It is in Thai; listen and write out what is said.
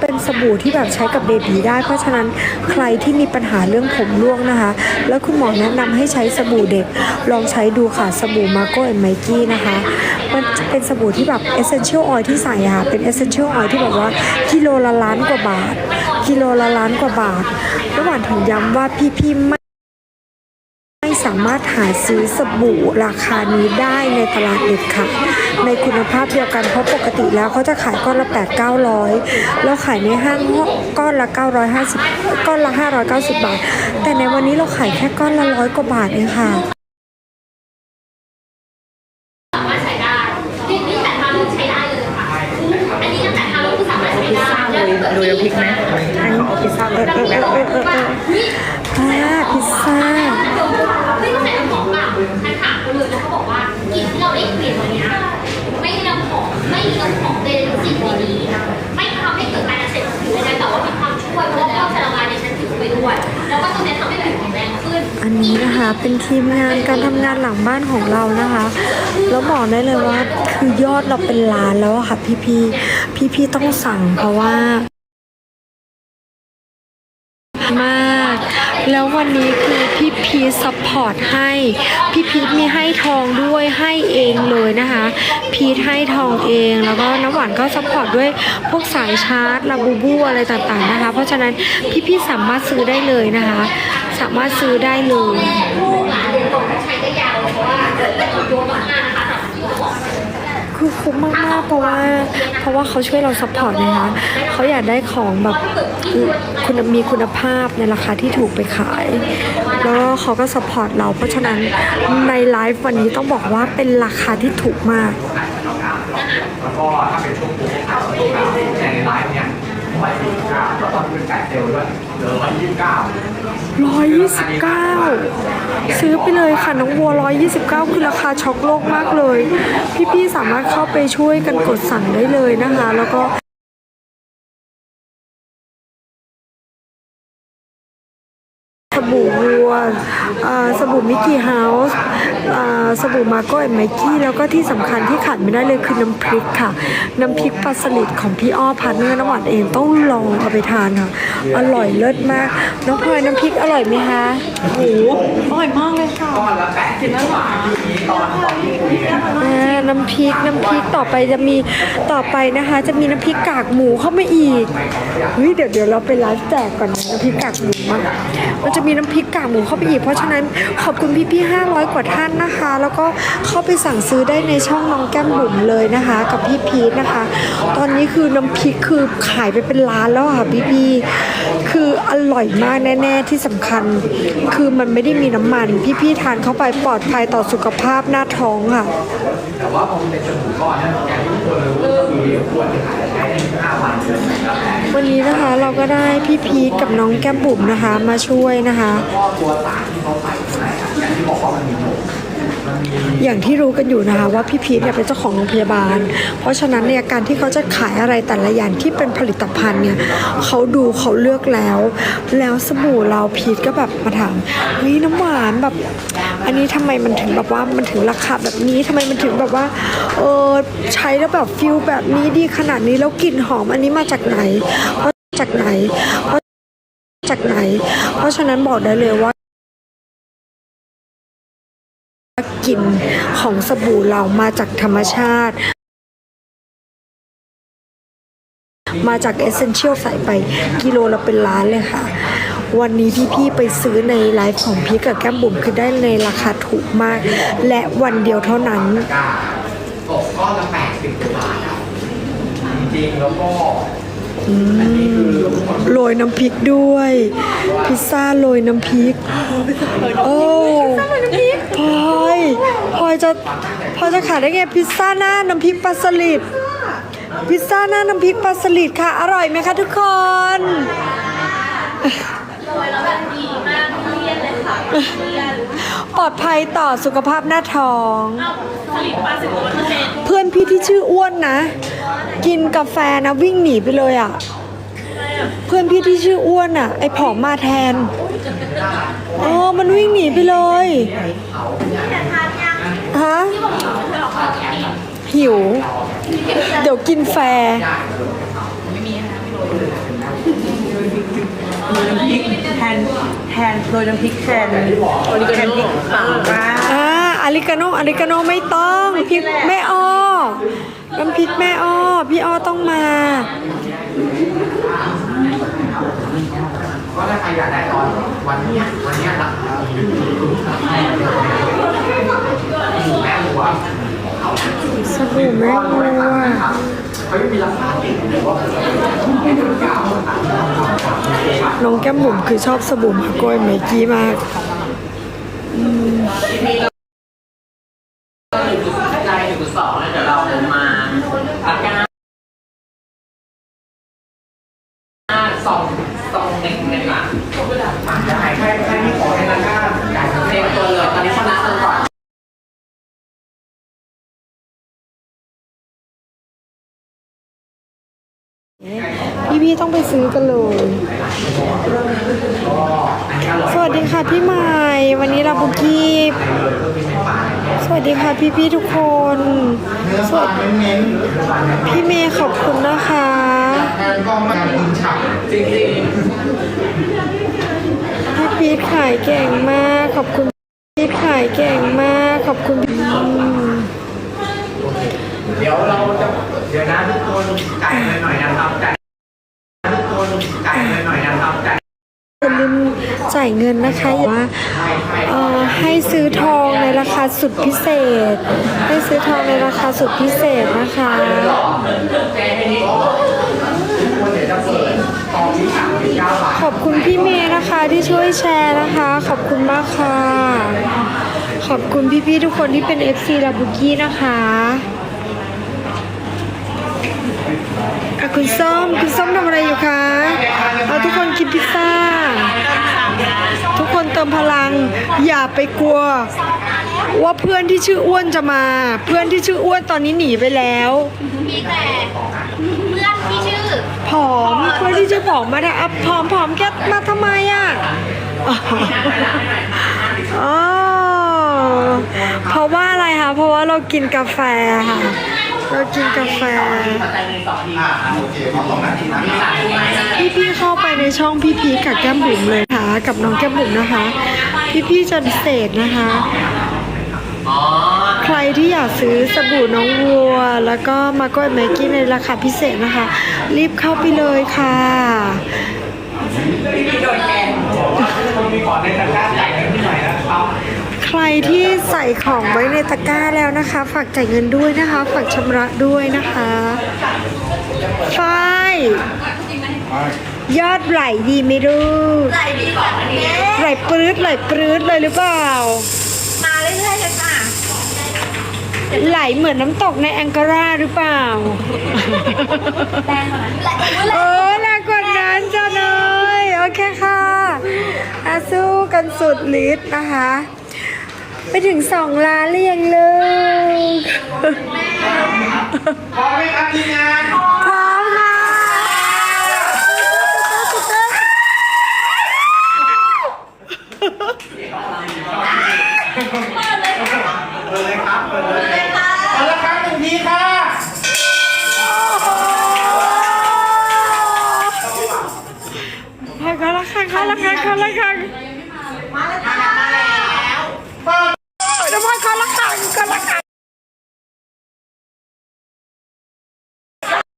เป็นสบู่ที่แบบใช้กับเบบีได้ เพราะฉะนั้นใครที่มีปัญหาเรื่องผมร่วงนะคะ แล้วคุณหมอแนะนำให้ใช้สบู่เด็ก ลองใช้ดูค่ะสบู่มาโก้แอนไมกี้นะคะ มันเป็นสบู่ที่แบบเอเซนเชียลออยที่ใส่ค่ะ เป็นเอเซนเชียลออยที่แบบว่ากิโลละล้านกว่าบาท กิโลละล้านกว่าบาทระหว่างถึงย้ำว่าพี่ๆไม่ไม่ สามารถหาซื้อสบู่ราคานี้ได้ในตลาดเด็ดค่ะในคุณภาพเดียวกันเพราะปกติแล้วเขาจะขายก้อนละ 8 900 แล้วขายในห้างก้อนละ 950 ก้อนละ 590 บาท แต่ในวันนี้เราขายแค่ก้อนละร้อยกว่าบาทเองค่ะ ทีมงานการทำงานหลังบ้านของเรานะคะ แล้วบอกได้เลยว่าคือยอดเราเป็นล้านแล้วอะค่ะพี่พี่พี่พี่ต้องสั่งเพราะว่า มาก แล้ววันนี้คือพี่พีซัพพอร์ตให้ พี่พีทมีให้ทองด้วยให้เองเลยนะคะ พีทให้ทองเองแล้วก็น้ำหวานก็ซัพพอร์ตด้วยพวกสายชาร์จลาบูบูอะไรต่างๆนะคะ เพราะฉะนั้นพี่พี่ๆสามารถซื้อได้เลยนะคะ สามารถซื้อได้เลยใช้ได้ยาวเพราะว่าโยนมากๆนะคะแต่ที่เขาบอกคือคุ้มมากๆเพราะว่าเพราะว่าเขาช่วยเราซัพพอร์ตนะคะเขาอยากได้ของแบบคุณมีคุณภาพในราคาที่ถูกไปขาย แล้วก็เขาก็ซัพพอร์ตเรา เพราะฉะนั้นในไลฟ์วันนี้ต้องบอกว่าเป็นราคาที่ถูกมากแล้วก็ถ้าเป็นช่วงโค้งขายช่วงกลางแต่ในไลฟ์เนี่ยร้อยยี่สิบเก้าแล้วตอนเป็นแปดเซลล์ด้วยเหลือร้อยยี่สิบเก้า 129 ซื้อไปเลยค่ะน้องวัว 129 คือราคาช็อกโลกมากเลย พี่ๆ สามารถเข้าไปช่วยกันกดสั่งได้เลยนะคะ แล้วก็ สบู่มิกกี้เฮาส์อ่าสบู่มาโก้แอนไมกี้แล้วก็ที่สำคัญที่ขาดไม่ได้เลยคือน้ำพริกค่ะ น้ำพริกปลาสลิดของพี่อ้อพาร์ทเนอร์น้ำหวานเองต้องลองเอาไปทานค่ะ อร่อยเลิศมาก น้องพลอยน้ำพริกอร่อยไหมคะโอ้โหอร่อยมากเลยค่ะก้อนละแปดสิบบาททีนี้ต อ่าน้ำพริกน้ำพริกต่อไปจะมีต่อไปนะคะ จะมีน้ำพริกกากหมูเข้ามาอีกเฮ้ยเดี๋ยวเดี๋ยวเราไปไลฟ์แจกก่อนนะน้ำพริกกากหมูอะมันจะมีน้ำพริกกากหมูเข้าไปอีก เพราะฉะนั้นขอบคุณพี่ๆ500กว่าท่านนะคะ แล้วก็เข้าไปสั่งซื้อได้ในช่องน้องแก้มบุ๋มเลยนะคะ กับพี่พีทนะคะ ตอนนี้คือน้ำพริกคือขายไปเป็นล้านแล้วค่ะพี่ๆคืออร่อยมากแน่ ๆที่สำคัญ คือมันไม่ได้มีน้ำมัน พี่ๆทานเข้าไปปลอดภัยต่อสุขภาพหน้าท้องค่ะ แต่ว่าพอมันเป็นสบู่ก้อนนี่ยอย่างที่ทุกคนรู้ก็คือควรจะขายใช้ได้ห้าวันเดือนวันนี้นะคะเราก็ได้พี่พีทกับน้องแก้มบุ๋มนะคะ มาช่วยนะคะ อย่างที่รู้กันอยู่นะคะว่าพี่พีทเนี่ยเป็นเจ้าของโรงพยาบาล เพราะฉะนั้นเนี่ยการที่เขาจะขายอะไรแต่ละอย่างที่เป็นผลิตภัณฑ์เนี่ยเขาดูเขาเลือกแล้ว แล้วสบู่เราพีทก็แบบมาถามเฮ้ยน้ำหวานแบบ อันนี้ทำไมมันถึงแบบว่ามันถึงราคาแบบนี้ทำไมมันถึงแบบว่าเออใช้แล้วแบบฟิลแบบนี้ดีขนาดนี้แล้วกลิ่นหอมอันนี้มาจากไหนเพราะจากไหนเพราะจากไหน เพราะฉะนั้นบอกได้เลยว่า กลิ่นของสบู่เรามาจากธรรมชาติ มาจากเอเซนเชียลใส่ไปกิโลละเป็นล้านเลยค่ะ วันนี้พี่ๆไปซื้อในไลฟ์ของพี่กับแก้มบุ๋มคือได้ในราคาถูกมาก และวันเดียวเท่านั้นตกก้อนละแปดสิบกว่าบาทจริงๆแล้วก็ อันนี้คือทุกคนโรยน้ำพริกด้วย พิซซ่าโรยน้ำพริก โอ้พลอยพลอยจะพลอยจะขายได้ไงพิซซ่าหน้าน้ำพริกปลาสลิดพิซซ่าหน้าน้ำพริกปลาสลิดค่ะ อร่อยไหมคะทุกคน ปลอดภัยต่อสุขภาพหน้าท้องเพื่อนพี่ที่ชื่ออ้วนนะ กินกาแฟนะวิ่งหนีไปเลยอะ เพื่อนพี่ที่ชื่ออ้วนอะ ไอผอมมาแทนอ๋อมันวิ่งหนีไปเลยฮะหิว เดี๋ยวกินแฟร์ นแทนโรยน้ำพริกแทนโอริกาโน่ป่าอ่าอาริกาโนอาริกาโนไม่ต้องพริกแม่อ้อน้ำพริกแม่อ้อ พี่อ้อต้องมาก็ถ้าใครอยากได้ตอนวันเนี้ยวันเนี้ยนะแม่หัวสบู่แม่วัว เขาไม่มีราคาติดหรือว่าไม่ถึงเก้าน้องแก้มบุ๋มคือชอบสบู่มากล้วยเมกี้มาก ใจจุดสองแล้วเดี๋ยวเรามาอาการสองสองหนึ่งเลยค่ะ ได้ใครใครที่ขอในราคาจ่ายเงิน เตรียมตัวเลยตอนนี้ชนะกันก่อน พี่พี่ๆต้องไปซื้อกันเลย สวัสดีค่ะพี่ใหม่ วันนี้เราบุกี้สวัสดีค่ะพี่พี่ทุกคน สวัสดีพี่เมย์ขอบคุณนะคะจริงพี่พีทขายเก่งมาก ขอบคุณพี่พีทขายเก่งมาก ขอบคุณพี่อืมเดี๋ยวเราจะเดี๋ยวนะทุกคนจ่ายเงินหน่อยนะครับจ่ายทุกคนจ่ายเงินหน่อยนะครับจ่าย อย่าลืมจ่ายเงินนะคะอย่าว่าให้ซื้อทองในราคาสุดพิเศษ ให้ซื้อทองในราคาสุดพิเศษนะคะขอบคุณพี่เมย์นะคะที่ช่วยแชร์นะคะ ขอบคุณมากค่ะ ขอบคุณพี่ๆทุกคนที่เป็น FC ลาบุกี้นะคะอะคุณส้มคุณส้มทำอะไรอยู่คะเอาทุกคนกินพิซซ่า เติมพลัง อย่าไปกลัว ว่าเพื่อนที่ชื่ออ้วนจะมา เพื่อนที่ชื่ออ้วนตอนนี้หนีไปแล้ว มีแต่เพื่อนที่ชื่อผอมเพื่อนที่ชื่อผอมมาได้อะผอมผอมแกมาทำไมอะอ๋ออ๋อเพราะว่าอะไรคะเพราะว่าเรากินกาแฟค่ะ เรากินกาแฟใจในสองทีโอเคขอสองนาทีนะมีสามที่ไม่ได้พี่พี่ๆเข้าไปในช่องพี่พีชกับแก้มบุ๋มเลยค่ะ กับน้องแก้มบุ๋มนะคะ พี่พี่ๆจะพิเศษนะคะอ๋อใครที่อยากซื้อสบู่น้องวัว แล้วก็มาโก้แมกกี้ในราคาพิเศษนะคะ รีบเข้าไปเลยค่ะ ใครที่ใส่ของไว้ในตะกร้าแล้วนะคะ ฝากจ่ายเงินด้วยนะคะ ฝากชำระด้วยนะคะฝ้ายยอดไหลดีไหม่รู้ไหลดีกว่านี้ไหลปรื๊ดไหลปรื๊ดเลยหรือเปล่า มาเรื่อยๆเลยค่ะ ไหลเหมือนน้ำตกในแองการาหรือเปล่าแรงกว่านั้นไหลเออแรงกว่านั้นจ้าเนยโอเคค่ะอาสู้กันสุดฤทธิ์นะคะ ไปถึงสองล้านหรือยังลูกพอมไหมครับทีมงานพร้อมค่ะเปิดเลยครับเปิดเลยเปิดละครั้งหนึ่งทีค่ะให้เขาละครั้งเขาละครั้งเขาละครั้ง